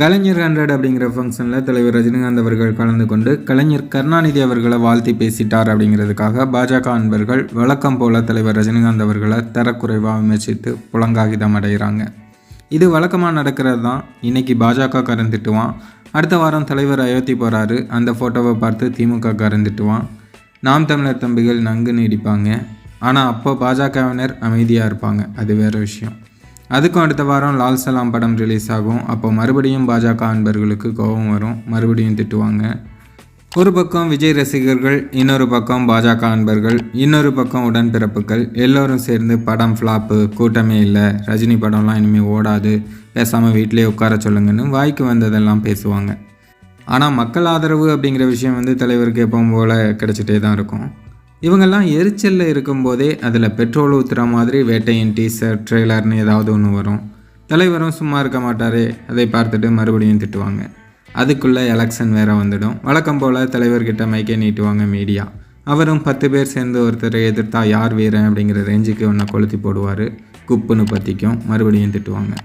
கலைஞர் hundred அப்படிங்கிற ஃபங்க்ஷனில் தலைவர் ரஜினிகாந்த் அவர்கள் கலந்து கொண்டு கலைஞர் கருணாநிதி அவர்களை வாழ்த்தி பேசிட்டார் அப்படிங்கிறதுக்காக பாஜக அன்பர்கள் வழக்கம் போல தலைவர் ரஜினிகாந்த் அவர்களை தரக்குறைவாக விமர்சித்து புலங்காகிதம் அடைகிறாங்க. இது வழக்கமாக நடக்கிறது தான். இன்றைக்கி பாஜக கறந்துட்டுவான் திட்டுவான். அடுத்த வாரம் தலைவர் அயோத்தி போகிறாரு அந்த ஃபோட்டோவை பார்த்து திமுக கறந்துட்டுவான் நாம் தமிழர் தம்பிகள் நங்கு நீடிப்பாங்க. ஆனால் அப்போ பாஜகவினர் அமைதியாக இருப்பாங்க. அது வேறு விஷயம். அதுக்கும் அடுத்த வாரம் லால் சலாம் படம் ரிலீஸ் ஆகும். அப்போ மறுபடியும் பாஜக அன்பர்களுக்கு கோபம் வரும். மறுபடியும் திட்டுவாங்க. ஒரு பக்கம் விஜய் ரசிகர்கள் இன்னொரு பக்கம் பாஜக அன்பர்கள் இன்னொரு பக்கம் உடன்பிறப்புகள். எல்லோரும் சேர்ந்து படம் ஃப்ளாப்பு கூட்டமே இல்லை. ரஜினி படம்லாம் இனிமேல் ஓடாது. பேசாமல் வீட்டிலே உட்கார சொல்லுங்கன்னு வாய்க்கு வந்ததெல்லாம் பேசுவாங்க. ஆனால் மக்கள் ஆதரவு அப்படிங்கிற விஷயம் வந்து தலைவருக்கு எப்பவும் போல் கிடச்சிட்டே தான் இருக்கும். இவங்கெல்லாம் எரிச்சலில் இருக்கும்போதே அதில் பெட்ரோல் ஊற்றுற மாதிரி வேட்டையின் டீசர் ட்ரெய்லர்னு ஏதாவது ஒன்று வரும். தலைவரும் சும்மா இருக்க மாட்டாரே அதை பார்த்துட்டு மறுபடியும் திட்டுவாங்க. அதுக்குள்ளே எலெக்ஷன் வேற வந்துடும். வழக்கம் போல் தலைவர்கிட்ட மைக்கே நீட்டுவாங்க மீடியா. அவரும் பத்து பேர் சேர்ந்து ஒருத்தரை எதிர்த்தா யார் வீரன் அப்படிங்கிற ரேஞ்சுக்கு ஒன்றை கொளுத்தி போடுவார். குப்புன்னு பற்றிக்கும் மறுபடியும் திட்டுவாங்க.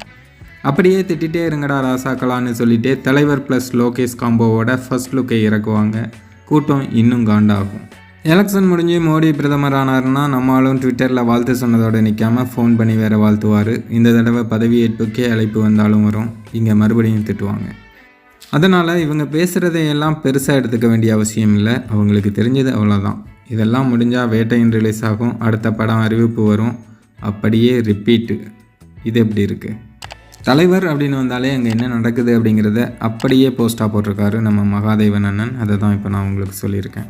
அப்படியே திட்டிகிட்டே இருங்கடா ராசாக்கலான்னு சொல்லிட்டு தலைவர் ப்ளஸ் லோகேஷ் காம்போவோட ஃபர்ஸ்ட் லுக்கை இறக்குவாங்க. கூட்டம் இன்னும் காண்டாகும். எலெக்ஷன் முடிஞ்சு மோடி பிரதமர் ஆனார்னா நம்மளும் ட்விட்டரில் வாழ்த்து சொன்னதோடு நிற்காம ஃபோன் பண்ணி வேறு வாழ்த்துவார். இந்த தடவை பதவியேற்புக்கே அழைப்பு வந்தாலும் வரும். இங்கே மறுபடியும் திட்டுவாங்க. அதனால் இவங்க பேசுகிறதையெல்லாம் பெருசாக எடுத்துக்க வேண்டிய அவசியம் இல்லை. அவங்களுக்கு தெரிஞ்சது அவ்வளோதான் இதெல்லாம் முடிஞ்சால் வேட்டையின் ரிலீஸ் ஆகும். அடுத்த படம் அறிவிப்பு வரும். அப்படியே ரிப்பீட்டு இது எப்படி இருக்குது தலைவர் அப்படின்னு வந்தாலே அங்கே என்ன நடக்குது அப்படிங்கிறத அப்படியே போஸ்ட்டாக போட்டிருக்காரு நம்ம மகாதேவன் அண்ணன். அதை தான் இப்போ நான் உங்களுக்கு சொல்லியிருக்கேன்.